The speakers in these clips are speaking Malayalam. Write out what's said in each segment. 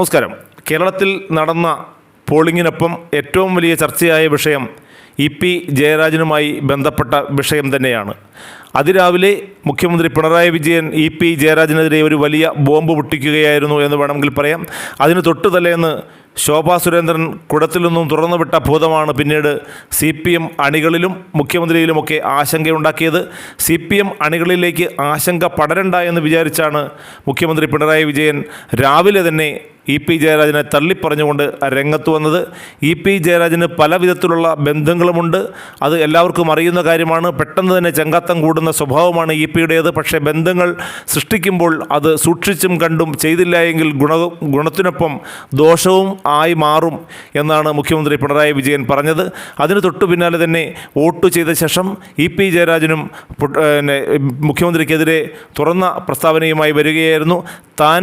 നമസ്കാരം. കേരളത്തിൽ നടന്ന പോളിംഗിനൊപ്പം ഏറ്റവും വലിയ ചർച്ചയായ വിഷയം ഇ പി ജയരാജനുമായി ബന്ധപ്പെട്ട വിഷയം തന്നെയാണ്. അതിരാവിലെ മുഖ്യമന്ത്രി പിണറായി വിജയൻ ഇ പി ജയരാജനെതിരെ ഒരു വലിയ ബോംബ് പൊട്ടിക്കുകയായിരുന്നു എന്ന് വേണമെങ്കിൽ പറയാം. അതിന് തൊട്ടു തലേന്ന് ശോഭാ സുരേന്ദ്രൻ കുടത്തിൽ നിന്നും തുറന്നുവിട്ട ഭൂതമാണ് പിന്നീട് സി പി എം അണികളിലും മുഖ്യമന്ത്രിയിലുമൊക്കെ ആശങ്കയുണ്ടാക്കിയത്. സി പി എം അണികളിലേക്ക് ആശങ്ക പടരണ്ട എന്ന് വിചാരിച്ചാണ് മുഖ്യമന്ത്രി പിണറായി വിജയൻ രാവിലെ തന്നെ ഇ പി ജയരാജനെ തള്ളിപ്പറഞ്ഞുകൊണ്ട് രംഗത്ത് വന്നത്. ഇ പി ജയരാജന് പല വിധത്തിലുള്ള ബന്ധങ്ങളുമുണ്ട്. അത് എല്ലാവർക്കും അറിയുന്ന കാര്യമാണ്. പെട്ടെന്ന് തന്നെ ചങ്കാത്തം കൂടുന്ന സ്വഭാവമാണ് ഇ പിയുടേത് പക്ഷേ ബന്ധങ്ങൾ സൃഷ്ടിക്കുമ്പോൾ അത് സൂക്ഷിച്ചും കണ്ടും ചെയ്തില്ല എങ്കിൽ ഗുണ ഗുണത്തിനൊപ്പം ദോഷവും ആയി മാറും എന്നാണ് മുഖ്യമന്ത്രി പിണറായി വിജയൻ പറഞ്ഞത്. അതിന് തൊട്ടു പിന്നാലെ തന്നെ വോട്ട് ചെയ്ത ശേഷം ഇ പി ജയരാജനും മുഖ്യമന്ത്രിക്കെതിരെ തുറന്ന പ്രസ്താവനയുമായി വരികയായിരുന്നു. താൻ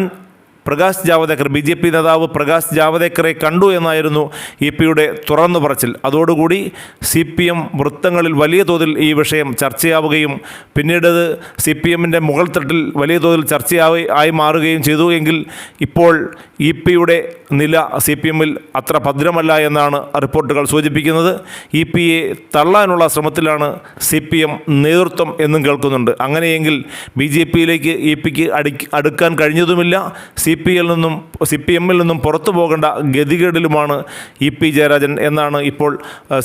Prakash Javadekar B J P നേതാവ് പ്രകാശ് ജാവദേക്കറെ കണ്ടു എന്നായിരുന്നു ഇ പിയുടെ തുറന്നു പറച്ചിൽ. അതോടുകൂടി സി പി എം വൃത്തങ്ങളിൽ വലിയ തോതിൽ ഈ വിഷയം ചർച്ചയാവുകയും പിന്നീട് സി പി എമ്മിന്റെ മുകൾ തട്ടിൽ വലിയ തോതിൽ ചർച്ചയായി ആയി മാറുകയും ചെയ്തു. എങ്കിൽ ഇപ്പോൾ ഇ പിയുടെ നില സി പി എമ്മിൽ അത്ര ഭദ്രമല്ല എന്നാണ് റിപ്പോർട്ടുകൾ സൂചിപ്പിക്കുന്നത്. ഇ പിയെ തള്ളാനുള്ള ശ്രമത്തിലാണ് സി പി എം നേതൃത്വം എന്നും കേൾക്കുന്നുണ്ട്. അങ്ങനെയെങ്കിൽ ബി ജെ പിയിലേക്ക് ഇ പിക്ക് അടി അടുക്കാൻ കഴിഞ്ഞതുമില്ല. സി പി എൽ നിന്നും സി പി എമ്മിൽ നിന്നും പുറത്തു പോകേണ്ട ഗതികേടിലുമാണ് ഇ പി ജയരാജൻ എന്നാണ് ഇപ്പോൾ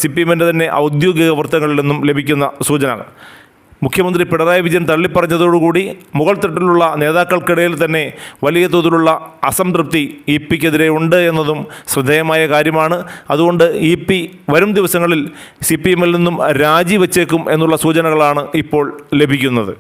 സി പി എമ്മിന്റെ തന്നെ ഔദ്യോഗിക വൃത്തങ്ങളിൽ നിന്നും ലഭിക്കുന്ന സൂചനകൾ. മുഖ്യമന്ത്രി പിണറായി വിജയൻ തള്ളിപ്പറഞ്ഞതോടുകൂടി മുകൾ തട്ടിലുള്ള നേതാക്കൾക്കിടയിൽ തന്നെ വലിയ തോതിലുള്ള അസംതൃപ്തി ഇ പിക്കെതിരെ ഉണ്ട് എന്നതും ശ്രദ്ധേയമായ കാര്യമാണ്. അതുകൊണ്ട് ഇ പി വരും ദിവസങ്ങളിൽ സി പി എമ്മിൽ നിന്നും രാജിവെച്ചേക്കും എന്നുള്ള സൂചനകളാണ് ഇപ്പോൾ ലഭിക്കുന്നത്.